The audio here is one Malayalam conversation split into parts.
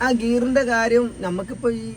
ആ ഗിയറിന്റെ കാര്യം നമുക്കിപ്പോൾ ഈ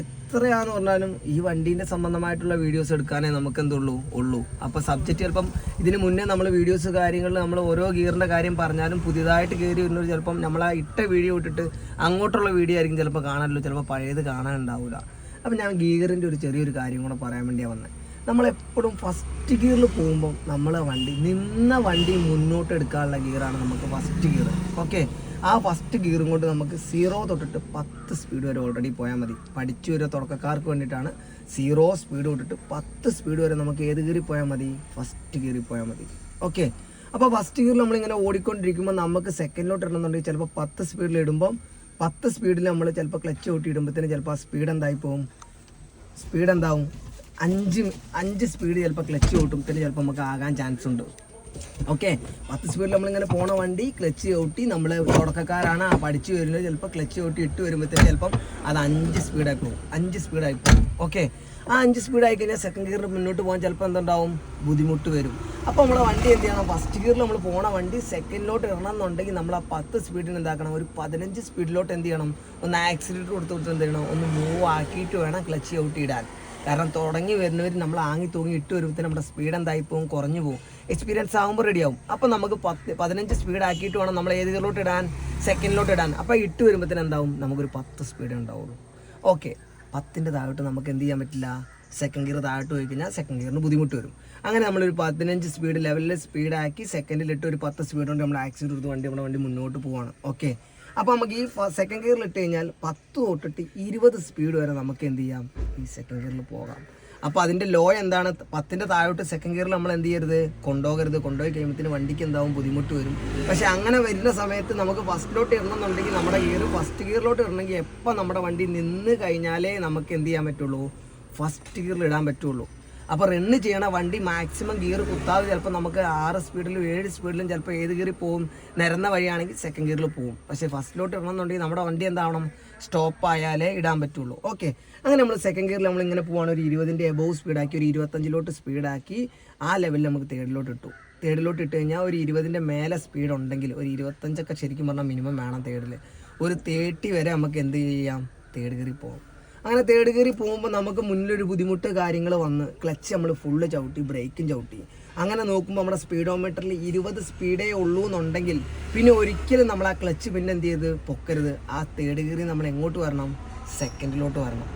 എത്രയാന്ന് പറഞ്ഞാലും ഈ വണ്ടീന്റെ സംബന്ധമായിട്ടുള്ള വീഡിയോസ് എടുക്കാനേ നമുക്ക് എന്തുള്ളൂ ഉള്ളൂ. അപ്പോൾ സബ്ജക്റ്റ് ചിലപ്പം ഇതിന് മുന്നേ നമ്മൾ വീഡിയോസ് കാര്യങ്ങളിൽ നമ്മൾ ഓരോ ഗിയറിന്റെ കാര്യം പറഞ്ഞാലും പുതിയതായിട്ട് കയറി വരുന്നവർ ചിലപ്പം നമ്മൾ ആ ഇട്ട വീഡിയോ ഇട്ടിട്ട് അങ്ങോട്ടുള്ള വീഡിയോ ആയിരിക്കും ചിലപ്പോൾ കാണാനല്ലോ ചിലപ്പോൾ പഴയത് കാണാനുണ്ടാവില്ല അപ്പം ഞാൻ ഗിയറിന്റെ ഒരു ചെറിയൊരു കാര്യം കൂടെ പറയാൻ വേണ്ടിയാണ് വന്നത് നമ്മളെപ്പോഴും ഫസ്റ്റ് ഗിയറിൽ പോകുമ്പോൾ നമ്മളെ വണ്ടി നിന്ന വണ്ടി മുന്നോട്ട് എടുക്കാനുള്ള ഗിയറാണ് നമുക്ക് ഫസ്റ്റ് ഗിയർ ഓക്കെ ആ ഫസ്റ്റ് ഗിയറും കൊണ്ട് നമുക്ക് സീറോ തൊട്ടിട്ട് പത്ത് സ്പീഡ് വരെ ഓൾറെഡി പോയാൽ മതി. പഠിച്ചു വരെ തുടക്കക്കാർക്ക് വേണ്ടിയിട്ടാണ് സീറോ സ്പീഡ് തൊട്ടിട്ട് പത്ത് സ്പീഡ് വരെ നമുക്ക് ഏത് ഗിയറിൽ പോയാൽ മതി? ഫസ്റ്റ് ഗിയറിൽ പോയാൽ മതി. ഓക്കെ അപ്പോൾ ഫസ്റ്റ് ഗിയറിൽ നമ്മളിങ്ങനെ ഓടിക്കൊണ്ടിരിക്കുമ്പോൾ നമുക്ക് സെക്കൻഡിലോട്ട് ഇടണമെന്നുണ്ടെങ്കിൽ ചിലപ്പോൾ പത്ത് സ്പീഡിൽ ഇടുമ്പം പത്ത് സ്പീഡിൽ നമ്മൾ ചിലപ്പോൾ ക്ലച്ച് ഓട്ടി ഇടുമ്പോഴത്തേന് ചിലപ്പോൾ ആ സ്പീഡ് എന്തായി പോകും സ്പീഡ് എന്താവും? അഞ്ച് അഞ്ച് സ്പീഡ് ചിലപ്പോൾ ക്ലച്ച് ഓട്ടുമ്പോഴത്തേന് ചിലപ്പോൾ നമുക്ക് ആകാൻ ചാൻസ് ഉണ്ട്. ഓക്കെ പത്ത് സ്പീഡിൽ നമ്മളിങ്ങനെ പോണ വണ്ടി ക്ലച്ച് ചവിട്ടി നമ്മൾ തുടക്കക്കാരാണ്. ആ പഠിച്ചു വരുന്നത് ചിലപ്പോൾ ക്ലച്ച് ചവിട്ടി ഇട്ട് വരുമ്പോഴത്തേക്ക് ചിലപ്പം അത് അഞ്ച് സ്പീഡായി പോകും. അഞ്ച് സ്പീഡായി പോകും. ഓക്കെ ആ അഞ്ച് സ്പീഡായി കഴിഞ്ഞാൽ സെക്കൻഡ് ഗിയറിൽ മുന്നോട്ട് പോകാൻ ചിലപ്പോൾ എന്തുണ്ടാവും? ബുദ്ധിമുട്ട് വരും. അപ്പോൾ നമ്മളെ വണ്ടി എന്ത് ചെയ്യണം? ഫസ്റ്റ് ഗിയറിൽ നമ്മൾ പോണ വണ്ടി സെക്കൻഡിലോട്ട് ഇടണം എന്നുണ്ടെങ്കിൽ നമ്മൾ ആ പത്ത് സ്പീഡിന് എന്താക്കണം? ഒരു പതിനഞ്ച് സ്പീഡിലോട്ട് എന്ത് ചെയ്യണം? ഒന്ന് ആക്സിലേറ്റർ കൊടുത്ത് കൊടുത്ത് എന്ത് ചെയ്യണം? ഒന്ന് മൂവ് ആക്കിയിട്ട് വേണം ക്ലച്ച് ഔട്ട് ഇടാൻ. കാരണം തുടങ്ങി വരുന്നവർ നമ്മൾ ആങ്ങി തൂങ്ങി ഇട്ട് വരുമ്പോൾ നമ്മുടെ സ്പീഡ് എന്തായി പോകും കുറഞ്ഞു പോകും എക്സ്പീരിയൻസ് ആകുമ്പോൾ റെഡിയാവും അപ്പോൾ നമുക്ക് പത്ത് പതിനഞ്ച് സ്പീഡ് ആക്കിയിട്ട് വേണം നമ്മൾ ഏതിലോട്ട് ഇടാൻ? സെക്കൻഡിലോട്ട് ഇടാൻ. അപ്പോൾ ഇട്ട് വരുമ്പോഴത്തേന് എന്താവും? നമുക്കൊരു പത്ത് സ്പീഡ് ഉണ്ടാവുള്ളൂ. ഓക്കെ പത്തിന്റെ താഴോട്ട് നമുക്ക് എന്ത് ചെയ്യാൻ പറ്റില്ല? സെക്കൻഡ് ഗിയർ താഴോട്ട് പോയി കഴിഞ്ഞാൽ സെക്കൻഡ് ഗിയറിന് ബുദ്ധിമുട്ട് വരും. അങ്ങനെ നമ്മളൊരു പതിനഞ്ച് സ്പീഡ് ലെവലിൽ സ്പീഡാക്കി സെക്കൻഡിലിട്ട് ഒരു പത്ത് സ്പീഡ് കൊണ്ട് നമ്മൾ ആക്സിഡന്റ് എടുത്ത് വണ്ടി നമ്മുടെ വണ്ടി മുന്നോട്ട് പോവാണ്. ഓക്കെ അപ്പോൾ നമുക്ക് ഈ സെക്കൻഡ് ഗിയറിൽ ഇട്ട് കഴിഞ്ഞാൽ പത്ത് തൊട്ടിട്ട് ഇരുപത് സ്പീഡ് വരെ നമുക്ക് എന്ത് ചെയ്യാം? ഈ സെക്കൻഡ് ഗിയറിൽ പോകാം. അപ്പോൾ അതിന്റെ ലോ എന്താണ്? പത്തിന്റെ താഴോട്ട് സെക്കൻഡ് ഗിയറിൽ നമ്മൾ എന്ത് ചെയ്യരുത്? കൊണ്ടുപോകരുത്. കൊണ്ടുപോയി കഴിയുമ്പത്തിന് വണ്ടിക്ക് എന്താവും? ബുദ്ധിമുട്ട് വരും. പക്ഷേ അങ്ങനെ വരുന്ന സമയത്ത് നമുക്ക് ഫസ്റ്റിലോട്ട് ഇടണമെന്നുണ്ടെങ്കിൽ നമ്മുടെ ഗിയർ ഫസ്റ്റ് ഗിയറിലോട്ട് ഇടണമെങ്കിൽ എപ്പോൾ നമ്മുടെ വണ്ടി നിന്ന് കഴിഞ്ഞാലേ നമുക്ക് എന്ത് ചെയ്യാൻ പറ്റുള്ളൂ? ഫസ്റ്റ് ഗിയറിൽ ഇടാൻ പറ്റുള്ളൂ. അപ്പോൾ റണ്ണ് ചെയ്യണ വണ്ടി മാക്സിമം ഗിയർ കുത്താതെ ചിലപ്പോൾ നമുക്ക് ആറ് സ്പീഡിലും ഏഴ് സ്പീഡിലും ചിലപ്പോൾ ഏത് ഗിയറിൽ പോകും നിരന്ന വഴിയാണെങ്കിൽ സെക്കൻഡ് ഗിയറിൽ പോകും പക്ഷേ ഫസ്റ്റിലോട്ട് ഇടണമെന്നുണ്ടെങ്കിൽ നമ്മുടെ വണ്ടി എന്താവണം? സ്റ്റോപ്പ് ആയാലേ ഇടാൻ പറ്റുള്ളൂ. ഓക്കെ അങ്ങനെ നമ്മൾ സെക്കൻഡ് ഗിയറിൽ നമ്മൾ ഇങ്ങനെ പോവാണ്. ഒരു ഇരുപതിന്റെ എബോവ് സ്പീഡാക്കി ഒരു ഇരുപത്തഞ്ചിലോട്ട് സ്പീഡാക്കി ആ ലെവലിൽ നമുക്ക് തേർഡിലോട്ട് ഇട്ടു. തേർഡിലോട്ട് ഇട്ട് കഴിഞ്ഞാൽ ഒരു ഇരുപതിന്റെ മേലെ സ്പീഡ് ഉണ്ടെങ്കിൽ ഒരു ഇരുപത്തഞ്ചൊക്കെ ശരിക്കും പറഞ്ഞാൽ മിനിമം വേണം തേർഡിൽ ഒരു തേർട്ടി വരെ നമുക്ക് എന്ത് ചെയ്യാം? തേർഡ് ഗിയറിൽ പോകും അങ്ങനെ തേർഡ് കയറി പോകുമ്പോൾ നമുക്ക് മുന്നിലൊരു ബുദ്ധിമുട്ട് കാര്യങ്ങൾ വന്ന് ക്ലച്ച് നമ്മൾ ഫുള്ള് ചവിട്ടി ബ്രേക്കും ചവിട്ടി. അങ്ങനെ നോക്കുമ്പോൾ നമ്മുടെ സ്പീഡോമീറ്ററിൽ ഇരുപത് സ്പീഡേ ഉള്ളൂ എന്നുണ്ടെങ്കിൽ പിന്നെ ഒരിക്കലും നമ്മൾ ആ ക്ലച്ച് പിന്നെ എന്ത് ചെയ്ത്? പൊക്കരുത്. ആ തേർഡ് കയറി നമ്മൾ എങ്ങോട്ട് വരണം? സെക്കൻഡിലോട്ട് വരണം.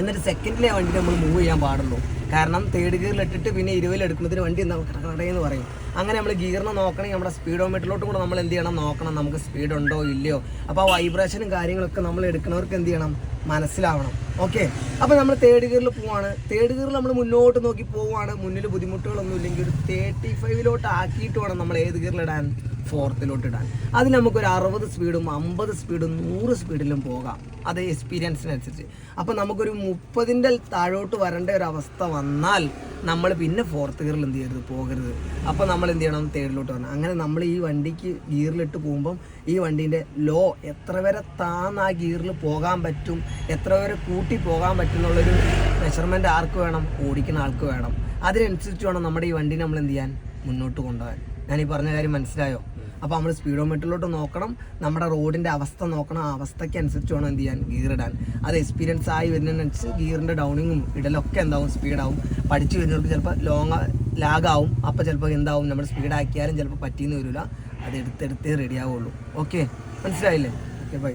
എന്നിട്ട് സെക്കൻഡിലെ വണ്ടി നമ്മൾ മൂവ് ചെയ്യാൻ പാടുള്ളൂ. കാരണം തേർഡ് ഗിയറിൽ ഇട്ടിട്ട് പിന്നെ ഇരുപതിൽ എടുക്കുമ്പോഴത്തേന് വണ്ടി എന്താ കടകടയെന്ന് പറയും. അങ്ങനെ നമ്മൾ ഗിയറിനെ നോക്കണമെങ്കിൽ നമ്മുടെ സ്പീഡോമീറ്ററിലോട്ട് കൂടെ നമ്മൾ എന്ത് ചെയ്യണം? നോക്കണം. നമുക്ക് സ്പീഡ് ഉണ്ടോ ഇല്ലയോ? അപ്പോൾ ആ വൈബ്രേഷനും കാര്യങ്ങളൊക്കെ നമ്മൾ എടുക്കുന്നവർക്ക് എന്ത് ചെയ്യണം? മനസ്സിലാവണം. ഓക്കെ? അപ്പോൾ നമ്മൾ തേർഡ് ഗിയറിൽ പോവാണ്. തേർഡ് ഗിയറിൽ നമ്മൾ മുന്നോട്ട് നോക്കി പോവുകയാണ് മുന്നിൽ ബുദ്ധിമുട്ടുകളൊന്നും ഇല്ലെങ്കിൽ ഒരു തേർട്ടി ഫൈവിലോട്ട് ആക്കിയിട്ട് വേണം നമ്മൾ ഏത് ഗിയറിലിടാൻ ഫോർത്തിലോട്ട് ഇടാൻ? അത് നമുക്കൊരു അറുപത് സ്പീഡും അമ്പത് സ്പീഡും നൂറ് സ്പീഡിലും പോകാം. അത് എക്സ്പീരിയൻസിനനുസരിച്ച് അപ്പോൾ നമുക്കൊരു മുപ്പതിന്റെ താഴോട്ട് വരേണ്ട ഒരു അവസ്ഥ വന്നാൽ നമ്മൾ പിന്നെ ഫോർത്ത് ഗിയറിൽ എന്ത് ചെയ്യരുത്? പോകരുത്. അപ്പോൾ നമ്മൾ എന്ത് ചെയ്യണം തേർഡിലോട്ട് വരണം. അങ്ങനെ നമ്മൾ ഈ വണ്ടിക്ക് ഗിയറിലിട്ട് പോകുമ്പം ഈ വണ്ടീന്റെ ലോ എത്ര വരെ താന്ന് ആ ഗിയറിൽ പോകാൻ പറ്റും? എത്ര വരെ കൂട്ടി പോകാൻ പറ്റും എന്നുള്ളൊരു മെഷർമെന്റ് ആർക്ക് വേണം? ഓടിക്കുന്ന ആൾക്ക് വേണം. അതിനനുസരിച്ച് വേണം നമ്മുടെ ഈ വണ്ടി നമ്മൾ എന്ത് ചെയ്യാൻ മുന്നോട്ട് കൊണ്ടുപോകാൻ. ഞാൻ ഈ പറഞ്ഞ കാര്യം മനസ്സിലായോ? അപ്പോൾ നമ്മൾ സ്പീഡോമീറ്ററിലോട്ട് നോക്കണം. നമ്മുടെ റോഡിന്റെ അവസ്ഥ നോക്കണം. ആ അവസ്ഥയ്ക്ക് അനുസരിച്ച് വേണം എന്ത് ചെയ്യാൻ? ഗിയർ ഇടാൻ. അത് എക്സ്പീരിയൻസ് ആയി വരുന്നതിനനുസരിച്ച് ഗിയറിന്റെ ഡൗണിങ്ങും ഇടലൊക്കെ എന്താവും? സ്പീഡാവും പഠിച്ചു വരുന്നവർക്ക് ചിലപ്പോൾ ലോങ് ലാഗാവും. അപ്പോൾ ചിലപ്പോൾ എന്താവും? നമ്മൾ സ്പീഡാക്കിയാലും ചിലപ്പോൾ പറ്റിയെന്ന് വരില്ല അത് എടുത്തെടുത്തേ റെഡി ആവുള്ളൂ. ഓക്കെ മനസ്സിലായില്ലേ? Okay bye